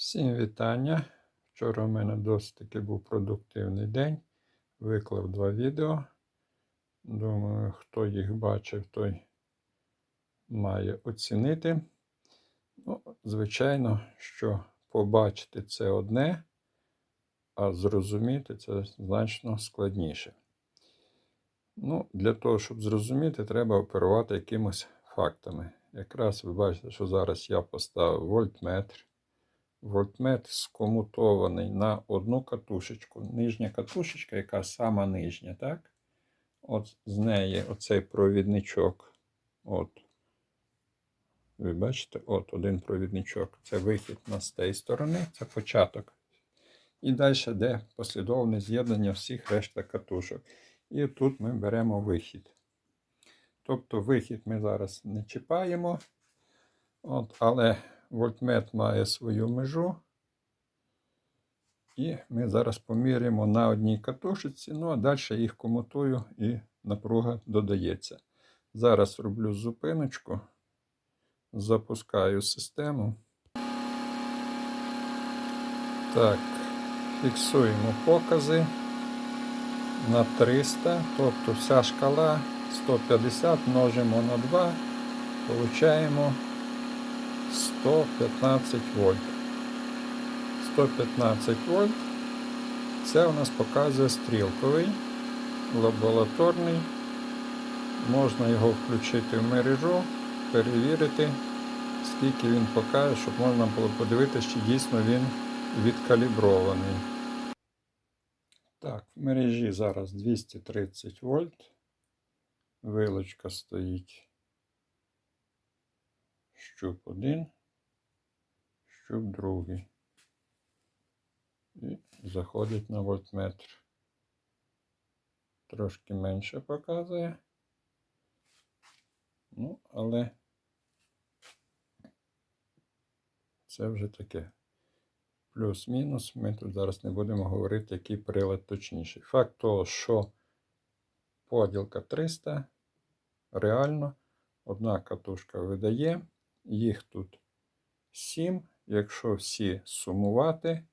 Всім вітання. Вчора у мене досить таки був продуктивний день. Виклав два відео. Думаю, хто їх бачив, той має оцінити. Ну, звичайно, що побачити це одне, а зрозуміти це значно складніше. Ну, Для того, щоб зрозуміти, треба оперувати якимось фактами. Якраз ви бачите, що зараз я поставив вольтметр. Вольтметр скомутований на одну катушечку. Нижня катушечка, яка сама нижня, так? От з неї оцей провідничок. От. Ви бачите, от один провідничок. Це вихід на з тієї сторони, це початок. І далі йде послідовне з'єднання всіх решта катушок. І тут ми беремо вихід. Тобто вихід ми зараз не чіпаємо. От, Але вольтмет має свою межу. І ми зараз поміряємо на одній катушечці, ну а далі їх комутую і напруга додається. Зараз роблю зупиночку, запускаю систему. Так, фіксуємо покази на 300, тобто вся шкала 150 множимо на 2, получаємо 115 вольт. 115 вольт. Це у нас показує стрілковий, лабораторний. Можна його включити в мережу, перевірити, скільки він покаже, щоб можна було подивитися, чи дійсно він відкалібрований. Так, в мережі зараз 230 вольт. Вилочка стоїть. Щуп один, щуп другий. І заходить на вольтметр. Трошки менше показує. Ну, але це вже таке. Плюс-мінус. Ми тут зараз не будемо говорити, який прилад точніший. Факт того, що поділка 300 реально одна катушка видає. Їх тут 7. Якщо всі сумувати,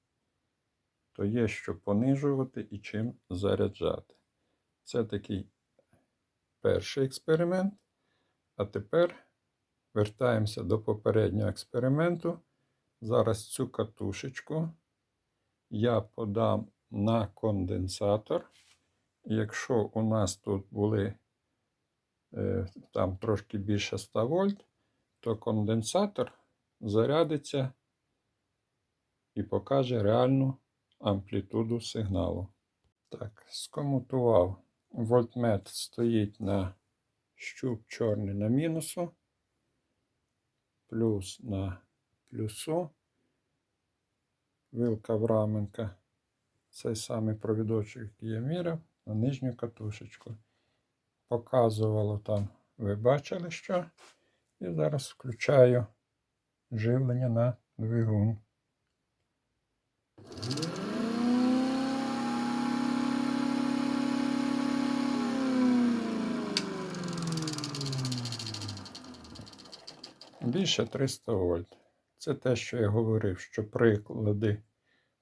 то є що понижувати і чим заряджати. Це такий перший експеримент. А тепер вертаємося до попереднього експерименту. Зараз цю катушечку я подам на конденсатор. Якщо у нас тут були е, там трошки більше 100 вольт, то конденсатор зарядиться і покаже реальну амплітуду сигналу. Так, скомутував. Вольтметр стоїть на щуп чорний на мінусу, плюс на плюсу, вилка Враменка. Цей самий провідочок, який я міряв, на нижню катушечку. Показувало там, ви бачили що. І зараз включаю живлення на двигун. Більше 300 вольт. Це те, що я говорив, що приклади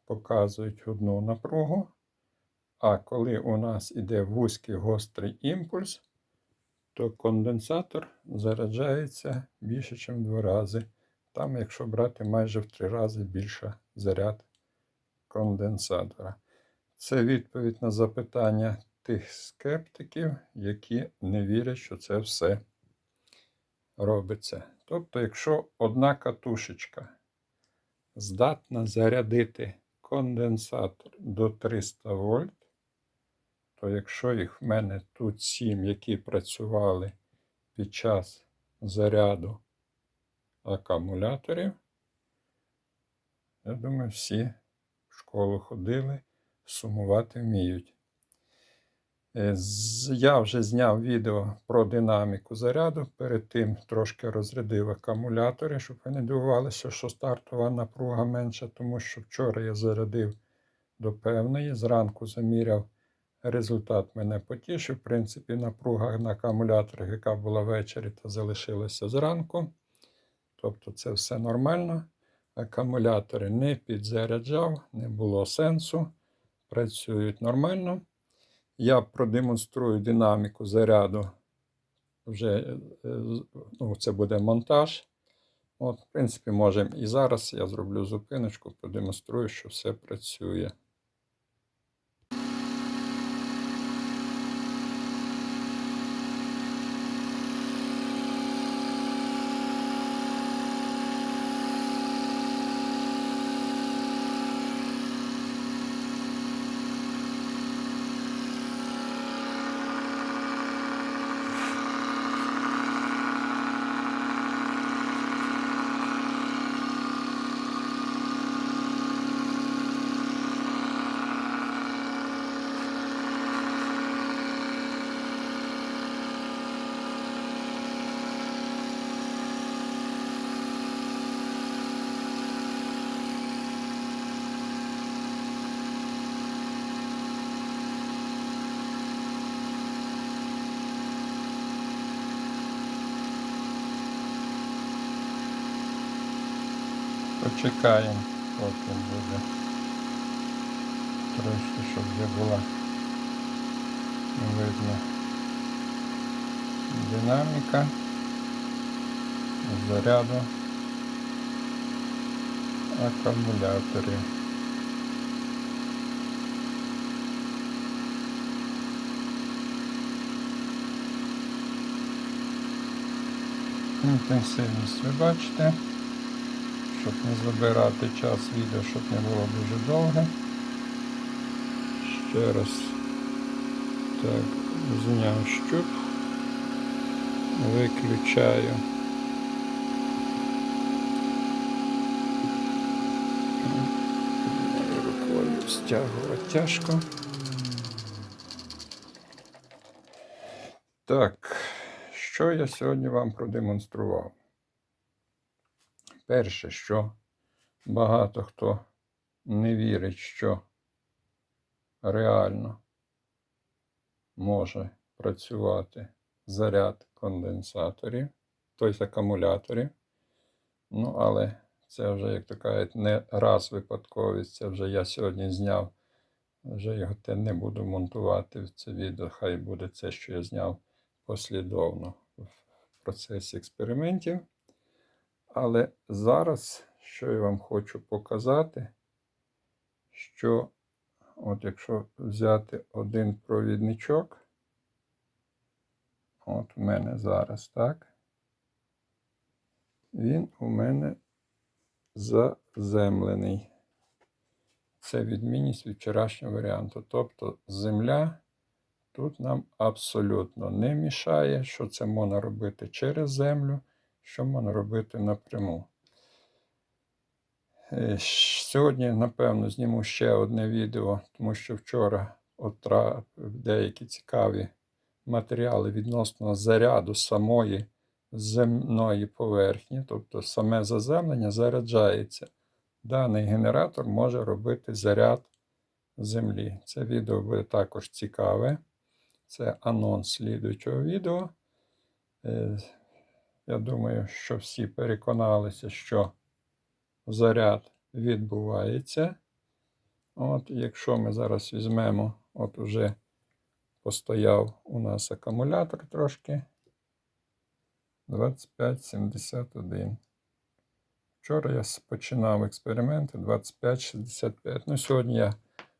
показують одну напругу. А коли у нас іде вузький гострий імпульс, то конденсатор заряджається більше, ніж в два рази. Там, якщо брати майже в три рази більше заряд конденсатора. Це відповідь на запитання тих скептиків, які не вірять, що це все робиться. Тобто, якщо одна катушечка здатна зарядити конденсатор до 300 вольт, то якщо їх в мене тут 7, які працювали під час заряду акумуляторів, я думаю, всі в школу ходили, сумувати вміють. Е, Я вже зняв відео про динаміку заряду. Перед тим трошки розрядив акумулятори, щоб ви не дивувалися, що стартова напруга менша, тому що вчора я зарядив до певної. Зранку заміряв результат мене потішив. В принципі, напруга на акумуляторах, яка була ввечері, то залишилася зранку. Тобто це все нормально. акумулятори не підзаряджав, не було сенсу. Працюють нормально. Я продемонструю динаміку заряду. Вже е, ну, це буде монтаж. От, в принципі, можемо і зараз я зроблю зупиночку, продемонструю, що все працює. Почекаємо, потім буде. Трошки, щоб вже була видно динаміка заряду акумуляторів. Інтенсивність ви бачите щоб не забирати час відео, щоб не було дуже довге. Ще раз так, зняв щуп, виключаю. Рукою стягувати тяжко. Так, що я сьогодні вам продемонстрував? Перше, що багато хто не вірить, що реально може працювати заряд конденсаторів, тобто акумуляторів. Ну, але це вже, як то кажуть, не раз випадковість. Це вже я сьогодні зняв. Вже його те не буду монтувати в це відео. Хай буде це, що я зняв послідовно в процесі експериментів. Але зараз, що я вам хочу показати, що от якщо взяти один провідничок, от у мене зараз, так, він у мене заземлений. Це відмінність від вчорашнього варіанту. Тобто земля тут нам абсолютно не мішає, що це можна робити через землю що можна робити напряму. Е, Сьогодні, напевно, зніму ще одне відео, тому що вчора потрапив деякі цікаві матеріали відносно заряду самої земної поверхні, тобто саме заземлення заряджається. Даний генератор може робити заряд землі. Це відео буде також цікаве. Це анонс слідуючого відео. Я думаю, що всі переконалися, що заряд відбувається. От, якщо ми зараз візьмемо, от уже постояв у нас акумулятор трошки 2571. Вчора я починав експерименти 2565. Ну, сьогодні я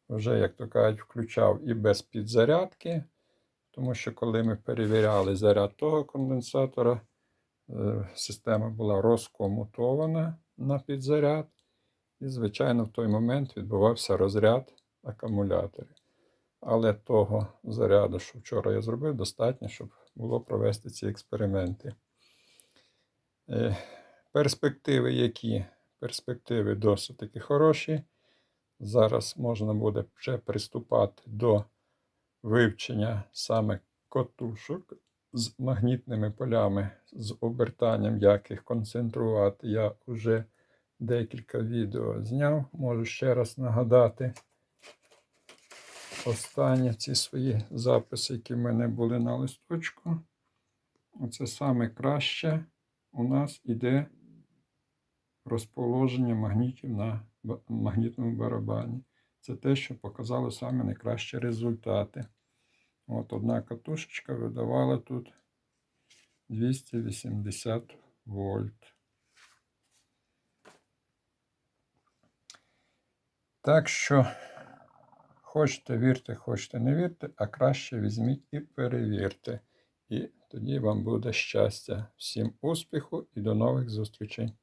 вже, як то кажуть, включав і без підзарядки, тому що коли ми перевіряли заряд того конденсатора, система була розкомутована на підзаряд, і, звичайно, в той момент відбувався розряд акумуляторів. Але того заряду, що вчора я зробив, достатньо, щоб було провести ці експерименти. Е, Перспективи які? Перспективи досить таки хороші. Зараз можна буде вже приступати до вивчення саме котушок з магнітними полями, з обертанням, як їх концентрувати. Я вже декілька відео зняв. Можу ще раз нагадати останні ці свої записи, які в мене були на листочку. Оце саме краще у нас іде розположення магнітів на магнітному барабані. Це те, що показало саме найкращі результати. От одна катушечка видавала тут 280 вольт. Так що, хочете вірте, хочете не вірте, а краще візьміть і перевірте. І тоді вам буде щастя. Всім успіху і до нових зустрічей!